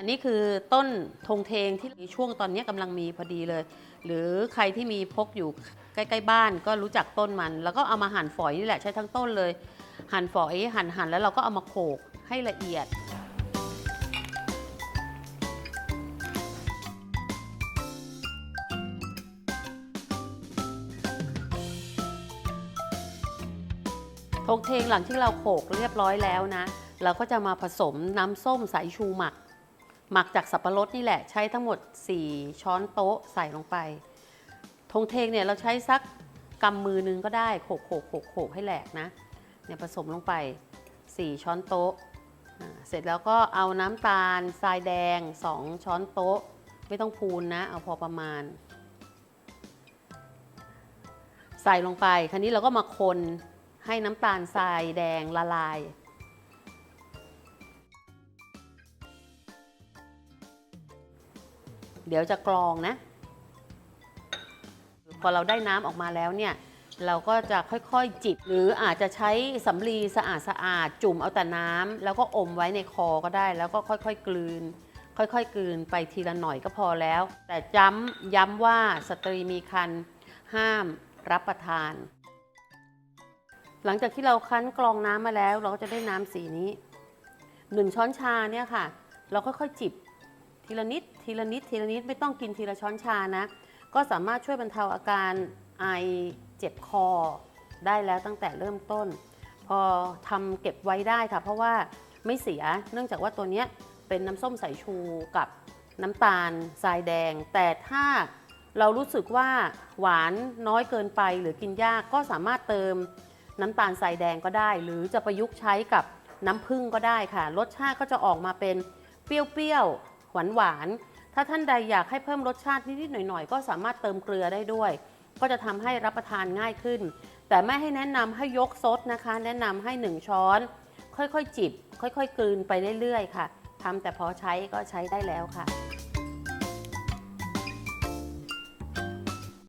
อันนี้คือต้นธงเทงที่ช่วงตอนนี้กำลังมีพอดีเลย หรือใครที่มีพกอยู่ใกล้ๆบ้านก็รู้จักต้นมัน แล้วก็เอามาหั่นฝอยนี่แหละใช้ทั้งต้นเลย หั่นฝอยหั่นหั่นแล้วเราก็เอามาโขลกให้ละเอียดทงเทงหลังที่เราโขลกเรียบร้อยแล้วนะ เราก็จะมาผสมน้ำส้มสายชูหมัก หมักจากสับปะรดนี่แหละใช้ทั้งหมด 4 ช้อนโต๊ะใส่ลงไปทงเทงเนี่ยเราใช้สักกำมือนึงก็ได้โขกโขกโขกโขกให้แหลกนะเนี่ยผสมลงไป 4 ช้อนโต๊ะเสร็จแล้วก็เอาน้ำตาลทรายแดง 2 ช้อนโต๊ะ ไม่ต้องพูนนะ เอาพอประมาณ ใส่ลงไป คราวนี้เราก็มาคนให้น้ำตาลทรายแดงละลาย เดี๋ยวจะกรองนะ พอเราได้น้ำออกมาแล้วเนี่ย เราก็จะค่อยๆจิบ หรืออาจจะใช้สำลีสะอาดสะอาดๆจุ่มเอาแต่น้ำแล้วก็อมไว้ในคอก็ได้ แล้วก็ค่อยๆกลืน ค่อยๆกลืนไปทีละหน่อยก็พอแล้ว แต่ย้ำย้ำว่าสตรีมีครรภ์ห้ามรับประทาน หลังจากที่เราคั้นกรองน้ำมาแล้ว เราก็จะได้น้ำสีนี้หนึ่งช้อนชาเนี่ยค่ะ เราค่อยๆจิบ ทีละนิด ทีละนิด ทีละนิด ไม่ต้องกินทีละช้อนชานะ ก็สามารถช่วยบรรเทาอาการไอเจ็บคอ ได้แล้วตั้งแต่เริ่มต้น พอทำเก็บไว้ได้ค่ะ เพราะว่าไม่เสีย เนื่องจากว่าตัวนี้เป็นน้ำส้มสายชูกับน้ำตาลทรายแดง แต่ถ้าเรารู้สึกว่าหวานน้อยเกินไปหรือกินยากก็สามารถเติมน้ำตาลทรายแดงก็ได้ หรือจะประยุกต์ใช้กับน้ำผึ้งก็ได้ค่ะ รสชาติก็จะออกมาเป็นเปรี้ยว หวานหวานถ้าท่านใดอยากให้เพิ่มรสชาตินิดๆหน่อยๆ ก็สามารถเติมเกลือได้ด้วย ก็จะทำให้รับประทานง่ายขึ้น แต่ไม่ให้แนะนำให้ยกซดนะคะ แนะนำให้ 1 ช้อน ค่อยๆจิบ ค่อยๆกลืนไปเรื่อยๆค่ะทำแต่พอใช้ก็ใช้ได้แล้วค่ะ